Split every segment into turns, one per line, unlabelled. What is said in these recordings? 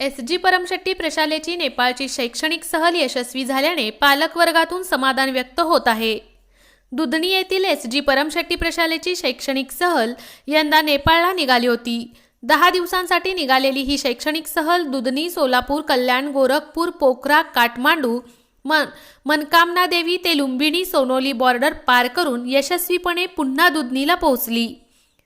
S G Paramshetti प्रशालेची नेपाळची शैक्षणिक सहल यशस्वी झाल्याने पालकवर्गातून समाधान व्यक्त होत आहे. दुधणी येथील एस जी परमशेट्टी प्रशालेची शैक्षणिक सहल यंदा नेपाळला निघाली होती. दहा दिवसांसाठी निघालेली ही शैक्षणिक सहल दुधनी सोलापूर कल्याण गोरखपूर पोखरा काठमांडू मन मनकामना देवी ते लुंबिनी सोनोली बॉर्डर पार करून यशस्वीपणे पुन्हा दुधनीला पोहोचली.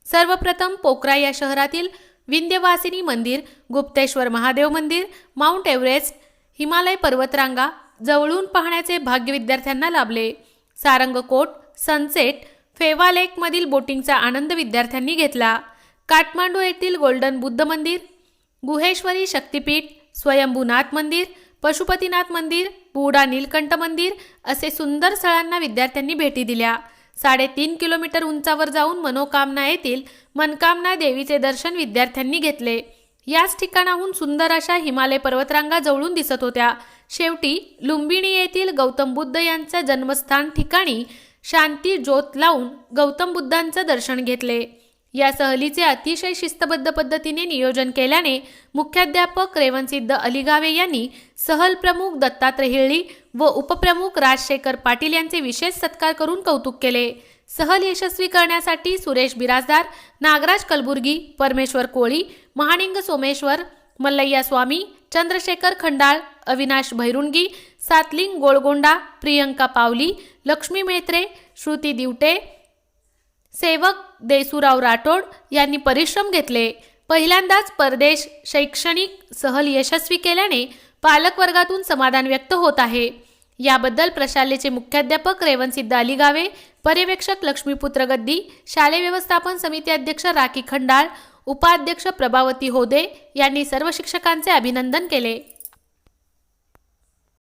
सर्वप्रथम पोखरा या शहरातील विंध्यवासिनी मंदिर गुप्तेश्वर महादेव मंदिर माउंट एव्हरेस्ट हिमालय पर्वतरांगा जवळून पाहण्याचे भाग्य विद्यार्थ्यांना लाभले. सारंगकोट सनसेट फेवा लेकमधील बोटिंगचा आनंद विद्यार्थ्यांनी घेतला. काठमांडू येथील गोल्डन बुद्ध मंदिर गुहेश्वरी शक्तिपीठ स्वयंभूनाथ मंदिर पशुपतीनाथ मंदिर बुडा नीलकंठ मंदिर असे सुंदर स्थळांना विद्यार्थ्यांनी भेटी दिल्या. साडेतीन किलोमीटर उंचावर जाऊन मनोकामना येथील मनकामना देवीचे दर्शन विद्यार्थ्यांनी घेतले. याच ठिकाणाहून सुंदर अशा हिमालय पर्वतरांगा जवळून दिसत होत्या. शेवटी लुंबिणी येथील गौतम बुद्ध यांच्या जन्मस्थान ठिकाणी शांती ज्योत लावून गौतम बुद्धांचं दर्शन घेतले. या सहलीचे अतिशय शिस्तबद्ध पद्धतीने नियोजन केल्याने मुख्याध्यापक रेवणसिद्ध अलिगावे यांनी सहल प्रमुख दत्तात्रय हिळी व उपप्रमुख राजशेखर पाटील यांचे विशेष सत्कार करून कौतुक केले. सहल यशस्वी करण्यासाठी सुरेश बिराजदार नागराज कलबुर्गी परमेश्वर कोळी महानिंग सोमेश्वर मल्लय्या स्वामी चंद्रशेखर खंडाळ अविनाश भैरुणगी सातलिंग गोळगोंडा प्रियंका पावली लक्ष्मी मेत्रे श्रुती दिवटे सेवक देसुराव राठोड यांनी परिश्रम घेतले. पहिल्यांदाच परदेश शैक्षणिक सहल यशस्वी केल्याने पालक वर्गातून समाधान व्यक्त होत आहे. याबद्दल प्रशालेचे मुख्याध्यापक रेवणसिद्ध अलिगावे पर्यवेक्षक लक्ष्मीपुत्र गद्दी शालेय व्यवस्थापन समिती अध्यक्ष राखी खंडाळ उपाध्यक्ष प्रभावती होदे यांनी सर्व शिक्षकांचे अभिनंदन केले.